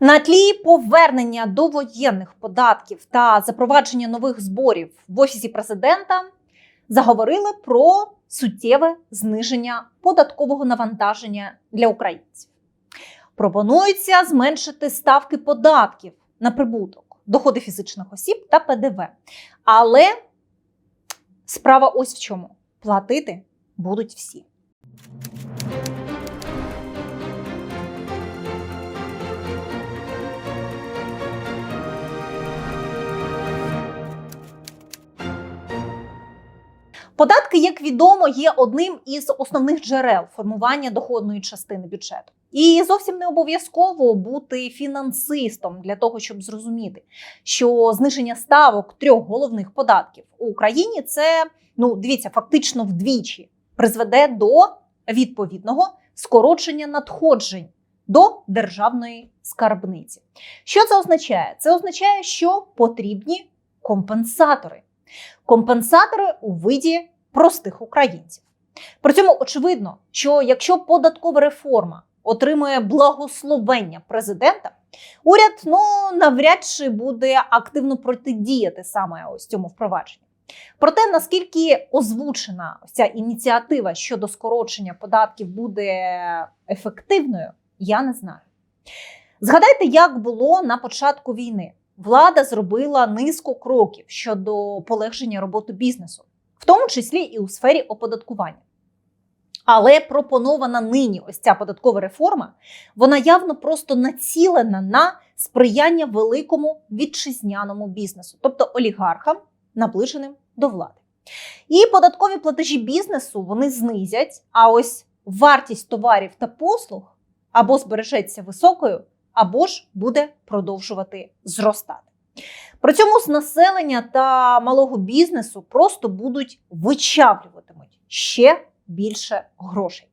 На тлі повернення до воєнних податків та запровадження нових зборів в офісі президента заговорили про суттєве зниження податкового навантаження для українців. Пропонується зменшити ставки податків на прибуток, доходи фізичних осіб та ПДВ. Але справа ось в чому: платити будуть всі. Податки, як відомо, є одним із основних джерел формування доходної частини бюджету. І зовсім не обов'язково бути фінансистом для того, щоб зрозуміти, що зниження ставок трьох головних податків у Україні це ну дивіться, фактично вдвічі призведе до відповідного скорочення надходжень до державної скарбниці. Що це означає? Це означає, що потрібні компенсатори. Компенсатори у виді простих українців. При цьому очевидно, що якщо податкова реформа отримує благословення президента, уряд ну навряд чи буде активно протидіяти саме ось цьому впровадженню. Проте наскільки озвучена ця ініціатива щодо скорочення податків буде ефективною, я не знаю. Згадайте, як було на початку війни. Влада зробила низку кроків щодо полегшення роботи бізнесу, в тому числі і у сфері оподаткування. Але пропонована нині ось ця податкова реформа, вона явно просто націлена на сприяння великому вітчизняному бізнесу, тобто олігархам, наближеним до влади. І податкові платежі бізнесу вони знизять, а ось вартість товарів та послуг або збережеться високою, або ж буде продовжувати зростати. При цьому з населення та малого бізнесу просто будуть вичавлюватимуть ще більше грошей.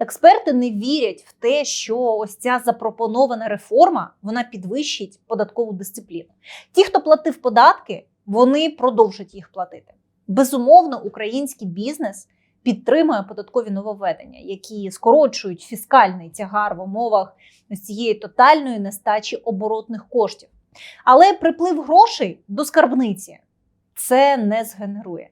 Експерти не вірять в те, що ось ця запропонована реформа вона підвищить податкову дисципліну. Ті, хто платив податки, вони продовжать їх платити. Безумовно, український бізнес підтримує податкові нововведення, які скорочують фіскальний тягар в умовах цієї тотальної нестачі оборотних коштів. Але приплив грошей до скарбниці це не згенерує.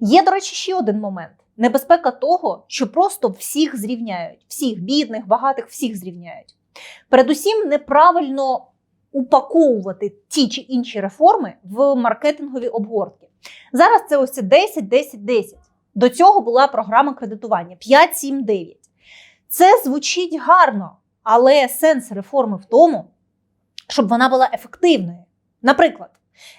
Є, до речі, ще один момент: небезпека того, що просто всіх зрівняють, всіх бідних, багатих, всіх зрівняють. Передусім, неправильно упаковувати ті чи інші реформи в маркетингові обгортки. Зараз це ось це 10, 10, 10. До цього була програма кредитування 5, 7, 9. Це звучить гарно, але сенс реформи в тому, щоб вона була ефективною. Наприклад,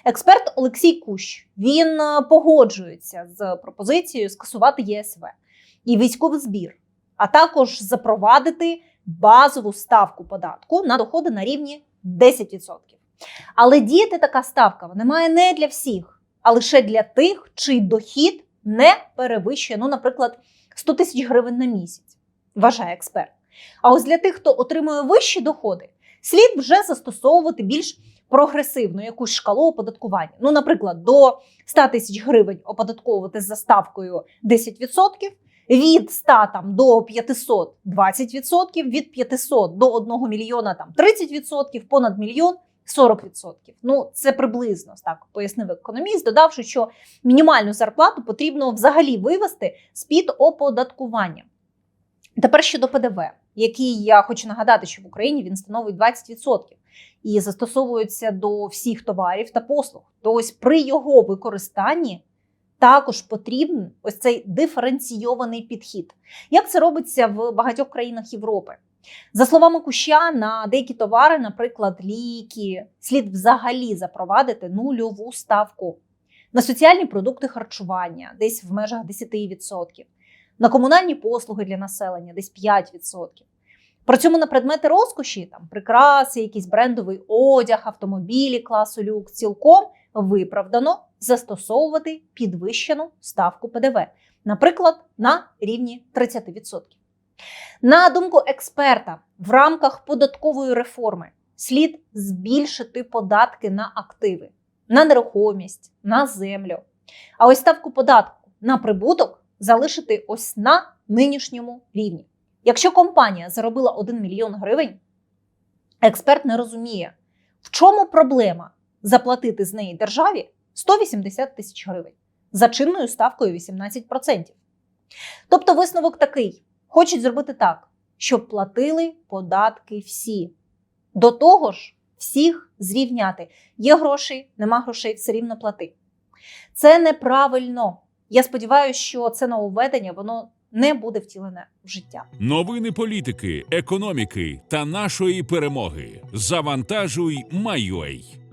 експерт Олексій Кущ він е, погоджується з пропозицією скасувати ЄСВ і військовий збір, а також запровадити базову ставку податку на доходи на рівні 10%. Але діяти така ставка вона має не для всіх, а лише для тих, чий дохід не перевищує, ну, наприклад, 100 тисяч гривень на місяць, вважає експерт. А ось для тих, хто отримує вищі доходи, слід вже застосовувати більш прогресивну якусь шкалу оподаткування. Ну, наприклад, до 100 тисяч гривень оподатковувати за ставкою 10%, від 100 там, до 500 – 20%, від 500 до 1 мільйона там 30%, понад мільйон 40%. Ну, це приблизно так пояснив економіст, додавши, що мінімальну зарплату потрібно взагалі вивести з-під оподаткування. Тепер щодо ПДВ, який я хочу нагадати, що в Україні він становить 20% і застосовується до всіх товарів та послуг. То ось при його використанні також потрібен ось цей диференційований підхід. Як це робиться в багатьох країнах Європи? За словами Куща, на деякі товари, наприклад, ліки, слід взагалі запровадити нульову ставку на соціальні продукти харчування, десь в межах 10%, на комунальні послуги для населення десь 5%. При цьому на предмети розкоші, там прикраси, якийсь брендовий одяг, автомобілі класу люкс, цілком виправдано застосовувати підвищену ставку ПДВ, наприклад, на рівні 30%. На думку експерта, в рамках податкової реформи слід збільшити податки на активи, на нерухомість, на землю. А ось ставку податку на прибуток залишити ось на нинішньому рівні. Якщо компанія заробила 1 мільйон гривень, експерт не розуміє, в чому проблема заплатити з неї державі 180 тисяч гривень за чинною ставкою 18%. Тобто висновок такий: хочуть зробити так, щоб платили податки всі. До того ж, всіх зрівняти. Є гроші, нема грошей, все рівно плати. Це неправильно. Я сподіваюся, що це нововведення воно не буде втілене в життя. Новини політики, економіки та нашої перемоги. Завантажуй, Майой.